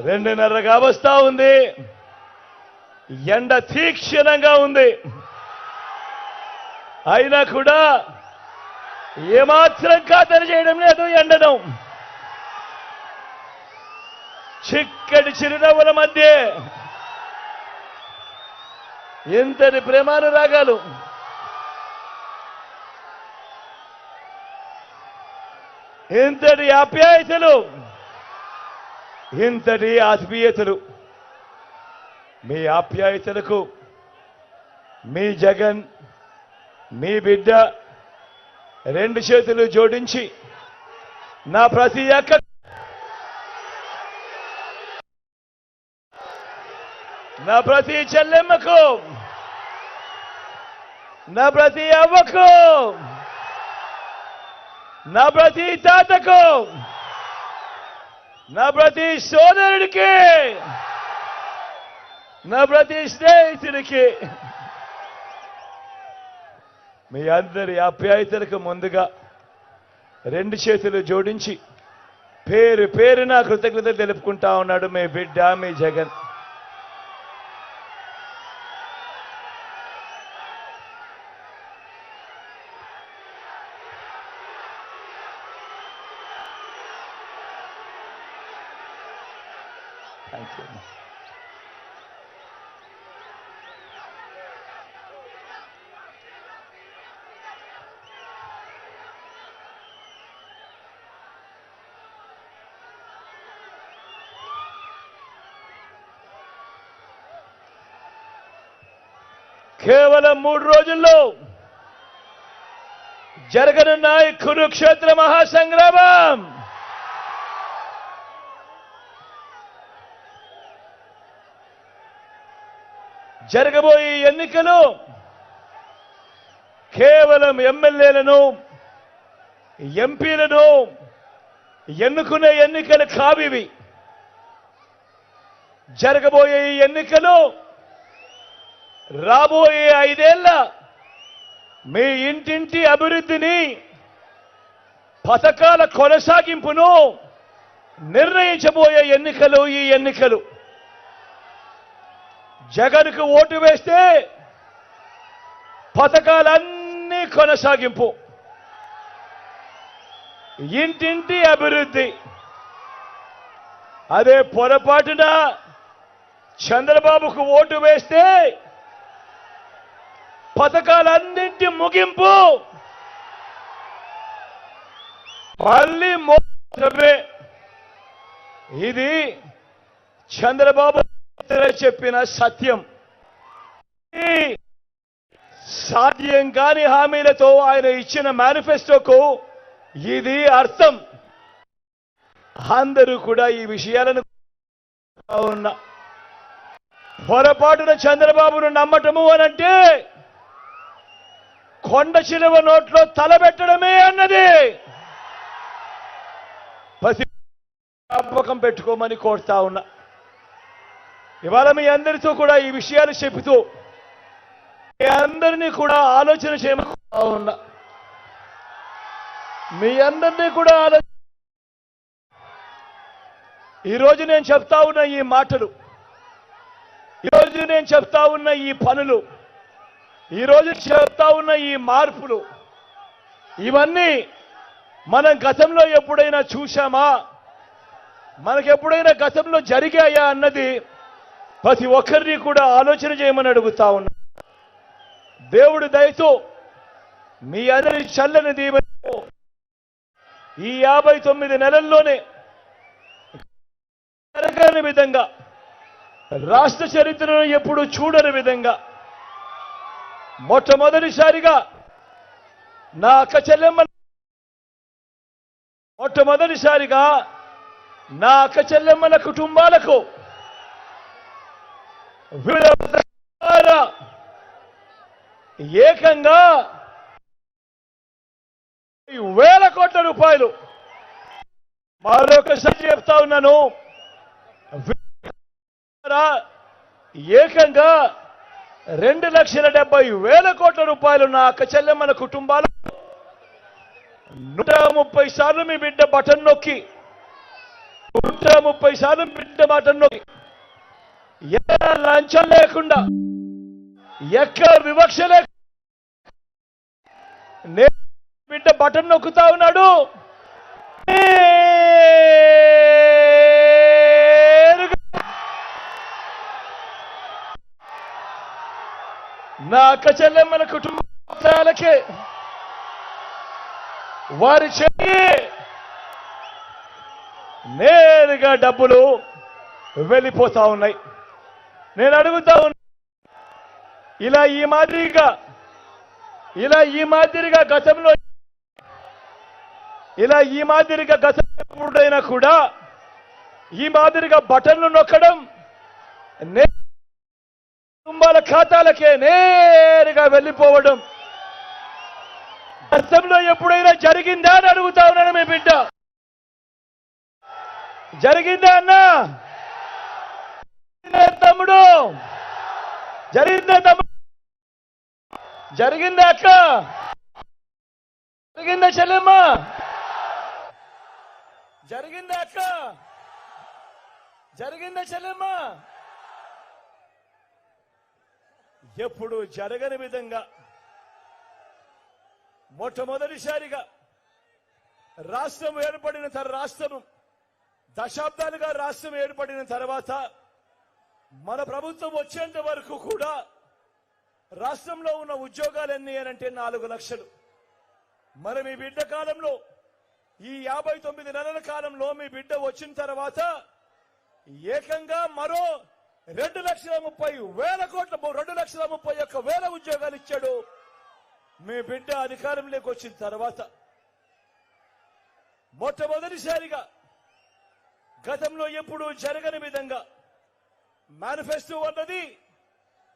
రెండున్నరగా వస్తా ఉంది. ఎండ తీక్షణంగా ఉంది. అయినా కూడా ఏమాత్రం ఖాతరు చేయడం లేదు ఎండడం చిక్కటి చిరునవ్వుల మధ్య ఇంతటి ప్రేమానురాగాలు. ఇంతటి ఆప్యాయతలు. ఇంతటి ఆత్మీయతలు మీ ఆప్యాయతలకు మీ జగన్ మీ బిడ్డ రెండు చేతులు జోడించి నా ప్రతి అక్క నా ప్రతి చెల్లెమ్మకు నా ప్రతి అవ్వకు నా ప్రతి తాతకు నా ప్రతి సోదరుడికి నా ప్రతి స్నేహితుడికి మీ అందరి అప్యాయతలకు ముందుగా రెండు చేతులు జోడించి పేరు పేరున కృతజ్ఞత తెలుపుకుంటా ఉన్నాడు మీ బిడ్డ మీ జగన్. థ్యాంక్ కేవలం మూడు రోజుల్లో జరగనున్న ఈ కురుక్షేత్ర మహాసంగ్రామం. జరగబోయే ఎన్నికలు కేవలం ఎమ్మెల్యేలను ఎంపీలను ఎన్నుకునే ఎన్నికలు కావివి. జరగబోయే ఈ ఎన్నికలు రాబోయే ఐదేళ్ళ మీ ఇంటింటి అభివృద్ధిని పథకాల కొనసాగింపును నిర్ణయించబోయే ఎన్నికలు ఈ ఎన్నికలు. జగన్కు ఓటు వేస్తే పథకాలన్నీ కొనసాగింపు. ఇంటింటి అభివృద్ధి. అదే పొరపాటున చంద్రబాబుకు ఓటు వేస్తే పథకాలన్నింటి ముగింపు. మళ్ళీ మోసమే ఇది చంద్రబాబు చెప్పిన సత్యం. సాధ్యం కాని హామీలతో ఆయన ఇచ్చిన మేనిఫెస్టోకు ఇది అర్థం. అందరూ కూడా ఈ విషయాలను ఉన్న పొరపాటున చంద్రబాబును నమ్మటము అనంటే కొండ చిలువ నోట్లో తలబెట్టడమే అన్నది. పసి జ్ఞాపకం పెట్టుకోమని కోరుతా ఉన్నా. ఇవాళ మీ అందరితో కూడా ఈ విషయాలు చెబుతూ మీ అందరినీ కూడా ఆలోచన చేయమని ఉన్నా. మీ అందరినీ కూడా ఆలోచన ఈరోజు నేను చెప్తా ఉన్న ఈ మాటలు ఈరోజు నేను చెప్తా ఉన్న ఈ పనులు ఈరోజు చెప్తా ఉన్న ఈ మార్పులు ఇవన్నీ మనం గతంలో ఎప్పుడైనా చూశామా? మనకెప్పుడైనా గతంలో జరిగాయా అన్నది ప్రతి ఒక్కరిని కూడా ఆలోచన చేయమని అడుగుతా ఉన్నా. దేవుడు దయతో మీ అందరి చల్లని దీవెనతో ఈ యాభై తొమ్మిది నెలల్లోనే జరగని విధంగా రాష్ట్ర చరిత్రను ఎప్పుడు చూడని విధంగా మొట్టమొదటిసారిగా నా అక్క చెల్లెమ్మ మొట్టమొదటిసారిగా నా అక్క చెల్లెమ్మల కుటుంబాలకు వివిధ ఏకంగా వేల కోట్ల రూపాయలు. మరొకసారి చెప్తా ఉన్నాను. ఏకంగా రెండు లక్షల డెబ్బై వేల కోట్ల రూపాయలు నా అక్క చెల్లెమ్మల కుటుంబాలు. నూట ముప్పై సార్లు మీ బిడ్డ బటన్ నొక్కి. నూట ముప్పై సార్లు బిడ్డ బటన్ నొక్కి. ఎక్కడ లంచం లేకుండా ఎక్కడ వివక్ష లేకుండా బిడ్డ బటన్ నొక్కుతా ఉన్నాడు. నా అక్క చెల్లెమ్మల కుటుంబాలకే వారి చెయ్యి నేరుగా డబ్బులు వెళ్ళిపోతా ఉన్నాయి. నేను అడుగుతా ఉన్నా. ఇలా ఈ మాదిరిగా ఇలా ఈ మాదిరిగా గతంలో ఇలా ఈ మాదిరిగా గతం ఎప్పుడైనా కూడా ఈ మాదిరిగా బటన్లు నొక్కడం కుటుంబాల ఖాతాలకే నేరుగా వెళ్ళిపోవడం. గతంలో ఎప్పుడైనా జరిగిందా అని అడుగుతా ఉన్నాను మీ బిడ్డ. జరిగిందా అన్నా? తమ్ముడు. జరిగిందే తమ్ముడు. జరిగిందే అక్క. జరిగిందే చెల్లెమ్మ. జరిగిందే అక్క. జరిగిందే చెల్లెమ్మ. ఎప్పుడు జరగని విధంగా మొట్టమొదటిసారిగా రాష్ట్రం ఏర్పడిన తర రాష్ట్రం దశాబ్దాలుగా రాష్ట్రం ఏర్పడిన తర్వాత మన ప్రభుత్వం వచ్చేంత వరకు కూడా రాష్ట్రంలో ఉన్న ఉద్యోగాలు ఎన్ని అంటే నాలుగు లక్షలు. మరి మీ బిడ్డ కాలంలో ఈ యాభై తొమ్మిది నెలల కాలంలో మీ బిడ్డ వచ్చిన తర్వాత ఏకంగా మరో రెండు లక్షల ముప్పై వేల కోట్ల రెండు లక్షల ముప్పై ఒక్క వేల ఉద్యోగాలు ఇచ్చాడు మీ బిడ్డ అధికారంలోకి వచ్చిన తర్వాత. మొట్టమొదటిసారిగా గతంలో ఎప్పుడూ జరగని విధంగా మేనిఫెస్టో అన్నది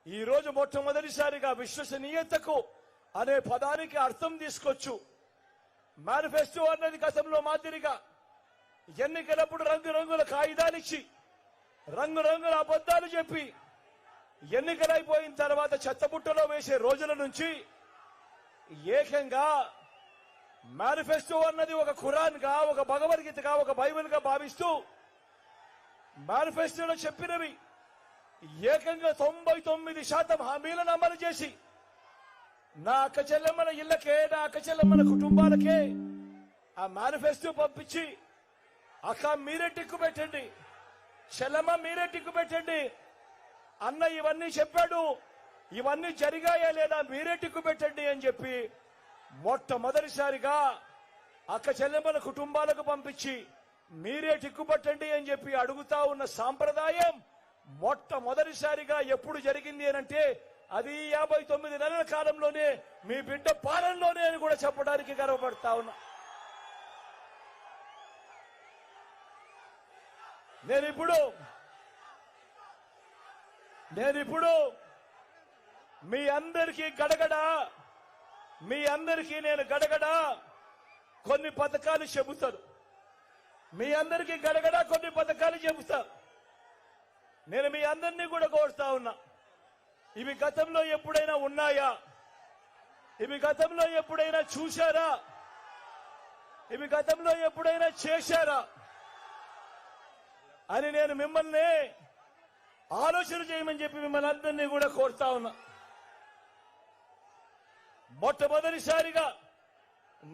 ఈ రోజు మొట్టమొదటిసారిగా విశ్వసనీయతకు అనే పదానికి అర్థం తీసుకొచ్చు మేనిఫెస్టో అన్నది గతంలో మాదిరిగా ఎన్నికలప్పుడు రంగురంగుల కాగితాలిచ్చి రంగురంగుల అబద్ధాలు చెప్పి ఎన్నికలైపోయిన తర్వాత చెత్తబుట్టలో వేసే రోజుల నుంచి ఏకంగా మేనిఫెస్టో అన్నది ఒక ఖురాన్గా ఒక భగవద్గీతగా ఒక బైబిల్గా భావిస్తూ మేనిఫెస్టోలో చెప్పినవి ఏకంగా తొంభై తొమ్మిది శాతం హామీలను అమలు చేసి నా అక్క చెల్లెమ్మల ఇళ్ళకే నా అక్క చెల్లెమ్మల కుటుంబాలకే ఆ మేనిఫెస్టో పంపించి అక్క మీరే టిక్కు పెట్టండి చెల్లమ్మ మీరే టిక్కు పెట్టండి అన్న ఇవన్నీ చెప్పాడు ఇవన్నీ జరిగాయా లేదా మీరే టిక్కు పెట్టండి అని చెప్పి మొట్టమొదటిసారిగా అక్క చెల్లెమ్మల కుటుంబాలకు పంపించి మీరే టిక్కు పెట్టండి అని చెప్పి అడుగుతా ఉన్న సాంప్రదాయం మొట్టమొదటిసారిగా ఎప్పుడు జరిగింది అని అంటే అది యాభై తొమ్మిది నెలల కాలంలోనే మీ బిడ్డ పాలనలోనే అని కూడా చెప్పడానికి గర్వపడతా ఉన్నా. నేనిప్పుడు నేనిప్పుడు మీ అందరికీ గడగడ మీ అందరికీ నేను గడగడ కొన్ని పథకాలు చెబుతాను. మీ అందరికీ గడగడ కొన్ని పథకాలు చెబుతారు నేను మీ అందరినీ కూడా కోరుతా ఉన్నా. ఇవి గతంలో ఎప్పుడైనా ఉన్నాయా? ఇవి గతంలో ఎప్పుడైనా చూశారా? ఇవి గతంలో ఎప్పుడైనా చేశారా? అని నేను మిమ్మల్ని ఆలోచన చేయమని చెప్పి మిమ్మల్ని అందరినీ కూడా కోరుతా ఉన్నా. మొట్టమొదటిసారిగా